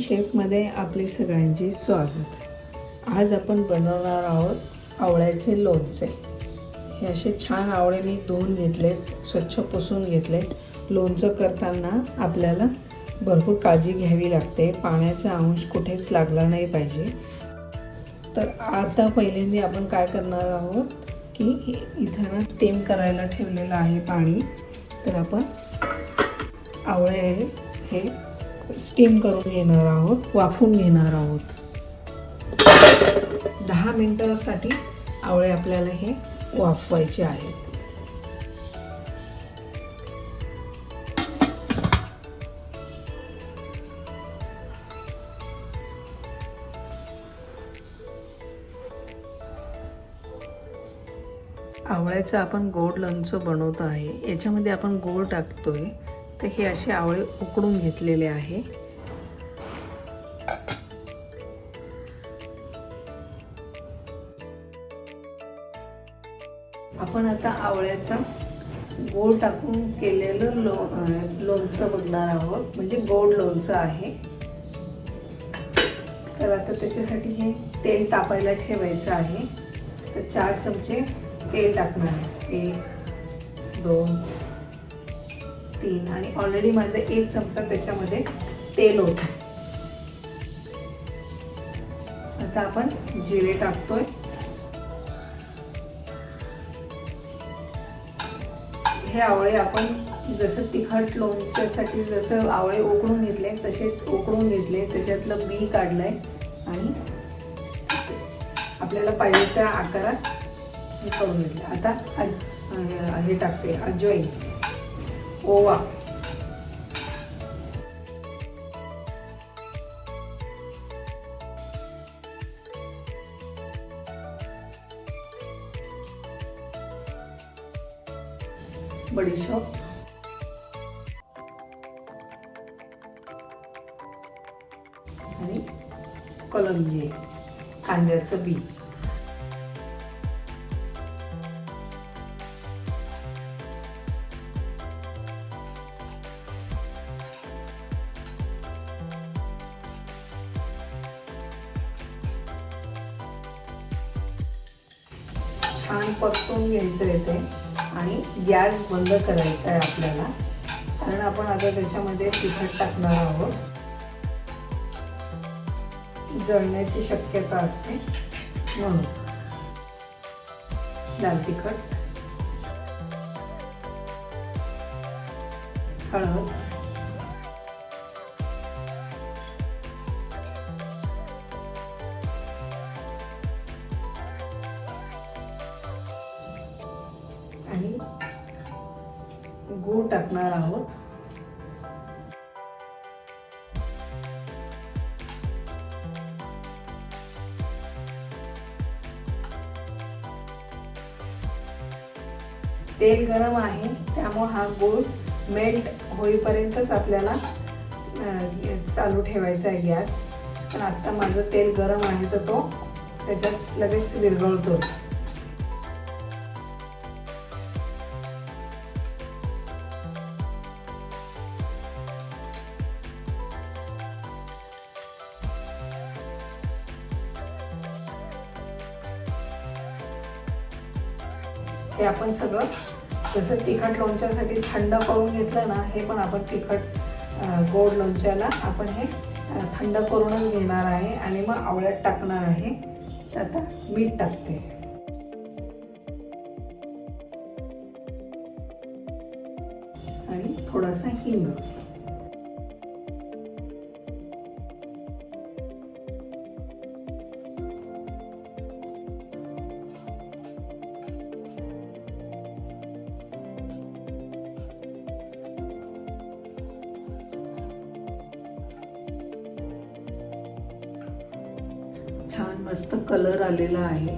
शेफमध्ये आपले सगळ्यांचे स्वागत. आज आपण बनवणार आहोत आवळ्याचे लोणचे. हे असे छान आवळे मी धुवून घेतलेत स्वच्छ पुसून घेतलेत. लोणचं करताना आपल्याला भरपूर काळजी घ्यावी लागते. पाण्याचा अंश कुठेच लागला नाही पाहिजे. तर आता पहिल्यांदा आपण काय करणार आहोत की इथं ना स्टीम करायला ठेवलेलं आहे पाणी. तर आपण आवळे हे स्टीम करून घेणार आहोत वाफून घेणार आहोत. दहा मिनटासाठी आवळे आपल्याला हे वाफवायचे आहेत. आवळ्याचं आपण गोड लोणचं बनवतो आहे. याच्यामध्ये आपण गोड टाकतोय. तर हे असे आवळे उकडून घेतलेले आहे. आपण आता आवळ्याचा गोड टाकून केलेलं लो लोणचं बघणार आहोत. म्हणजे गोड लोणचं आहे. तर आता त्याच्यासाठी हे तेल तापायला ठेवायचं आहे. तर चार चमचे तेल टाकणार आहे. एक दोन तीन आणि ऑलरेडी माझं एक चमचा त्याच्यामध्ये तेल होतं. आता आपण जिरे टाकतोय. हे आवळे आपण जसं तिखट लोणच्यासाठी जसं आवळे उकडून घेतले तसेच उकडून घेतले त्याच्यातलं बी काढलंय आणि आपल्याला पाहिजे त्या आकारात हे करून घेतलं. आता हे टाकते अजवाईन. ओवा बडीशॉप आणि कलंजी कांद्याचं बीज छान परतून घ्यायचं येते आणि गॅस बंद करायचा आहे आपल्याला. कारण आपण आता त्याच्यामध्ये तिखट टाकणार आहोत. जळण्याची शक्यता असते. म्हणून. लाल तिखट. हळद. गूळ टाकणार आहोत. तेल गरम आहे त्यामुळे हा गूळ मेल्ट होईपर्यंतच आपल्याला चालू ठेवायचा आहे गॅस. पण आता माझं तेल गरम आहे तर तो त्याच्यात लगेच विरघळतो. हे आपण सगळं जसं तिखट लोणच्यासाठी थंड करून घेतलं ना हे पण आपण तिखट गोड लोणच्याला आपण हे थंड करूनच घेणार आहे आणि मग आवळ्यात टाकणार आहे. तर आता मीठ टाकते. आणि थोडासा हिंग. मस्त कलर आलेला आहे.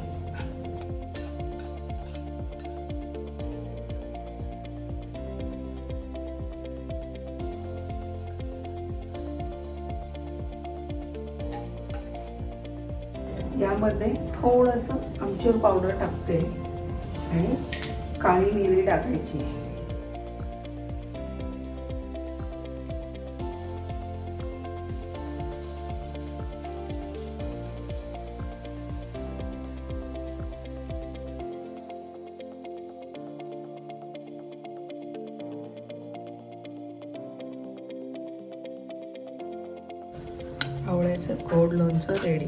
यामध्ये थोडंसं आमचूर पावडर टाकते आणि काळी मिरी टाकायची. आवळ्याचं गोल्ड लोणचं रेडी